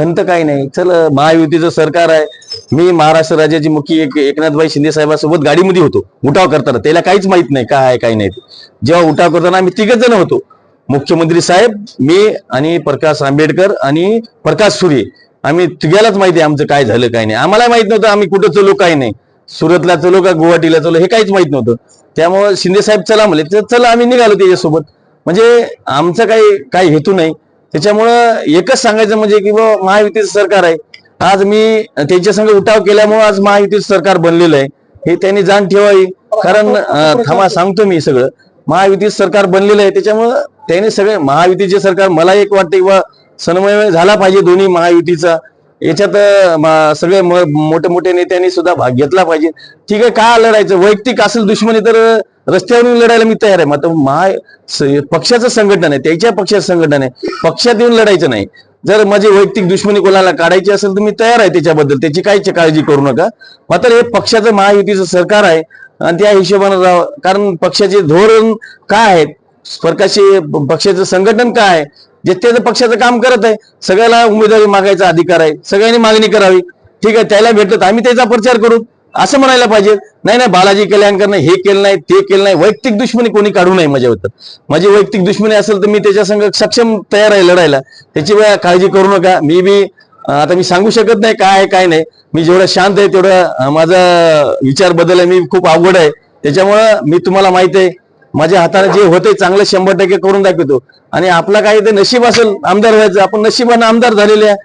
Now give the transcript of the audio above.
खंत काही नाही. चल महायुतीचं सरकार आहे. मी महाराष्ट्र राज्याची मुख्य एक एकनाथभाई शिंदे साहेबांसोबत गाडीमध्ये होतो. उठाव करताना. त्याला काहीच माहीत नाही काय आहे काय नाही. ते. जेव्हा उठाव करताना आम्ही तिघच जण होतो. मुख्यमंत्री साहेब मी आणि प्रकाश आंबेडकर आणि प्रकाश सूर्य. आम्ही तिघ्यालाच माहिती आहे आमचं काय झालं काय नाही. आम्हाला माहीत नव्हतं आम्ही कुठं चलो काय नाही. सुरतला चलो का गुवाहाटीला चलो हे काहीच माहीत नव्हतं. त्यामुळे शिंदे साहेब चला म्हणले तर चला आम्ही निघालो त्याच्यासोबत. म्हणजे आमचा काही काही हेतू नाही. त्याच्यामुळं एकच सांगायचं म्हणजे की बा महायुतीचं सरकार आहे. आज मी त्यांच्या उठाव केल्यामुळे आज महायुतीचं सरकार बनलेलं आहे. हे त्यांनी जाण ठेवावी. कारण अं, थांबा सांगतो मी सगळं. महायुतीचं सरकार बनलेलं आहे. त्याच्यामुळं त्यांनी सगळे महायुतीचे सरकार मला एक वाटतं किंवा समन्वय झाला पाहिजे दोन्ही महायुतीचा. याच्यात सगळे मोठे मोठे नेत्यांनी सुद्धा भाग घेतला पाहिजे. ठीक आहे का लढायचं? वैयक्तिक असेल दुश्मनी तर रस्त्यावरून लढायला मी तयार आहे. मात्र महा पक्षाचं संघटन आहे त्याच्या पक्षाचं संघटन आहे. पक्षात येऊन लढायचं नाही. जर माझी वैयक्तिक दुश्मनी कोणाला काढायची असेल तर मी तयार आहे त्याच्याबद्दल. त्याची काहीच काळजी करू नका. मात्र हे पक्षाचं महायुतीचं सरकार आहे आणि त्या हिशोबानं राहा कारण पक्षाचे धोरण काय आहेत प्रकाशी पक्षाचं संघटन काय आहे? जे त्याचं पक्षाचं काम करत आहे सगळ्याला उमेदवारी मागायचा अधिकार आहे. सगळ्यांनी मागणी करावी. ठीक आहे त्याला भेटत तर आम्ही त्याचा प्रचार करू. असं म्हणायला पाहिजे. नाही नाही बालाजी कल्याणकरनं हे केलं नाही ते केलं नाही. वैयक्तिक दुश्मनी कोणी काढू नये माझ्याबद्दल माझी वैयक्तिक दुश्मनी असेल तर मी त्याच्या संग सक्षम तयार आहे लढायला. त्याची वेळा काळजी करू नका. मी बी आता मी सांगू शकत नाही काय आहे काय नाही. मी जेवढं शांत आहे तेवढं माझा विचार बदल आहे. मी खूप अवघड आहे. त्याच्यामुळं मी तुम्हाला माहीत आहे माझ्या हाताने जे होते चांगलं शंभर टक्के करून दाखवतो. आणि आपला काही ते नशीब असेल आमदार व्हायचं. आपण नशिबानं आमदार झालेले आहे.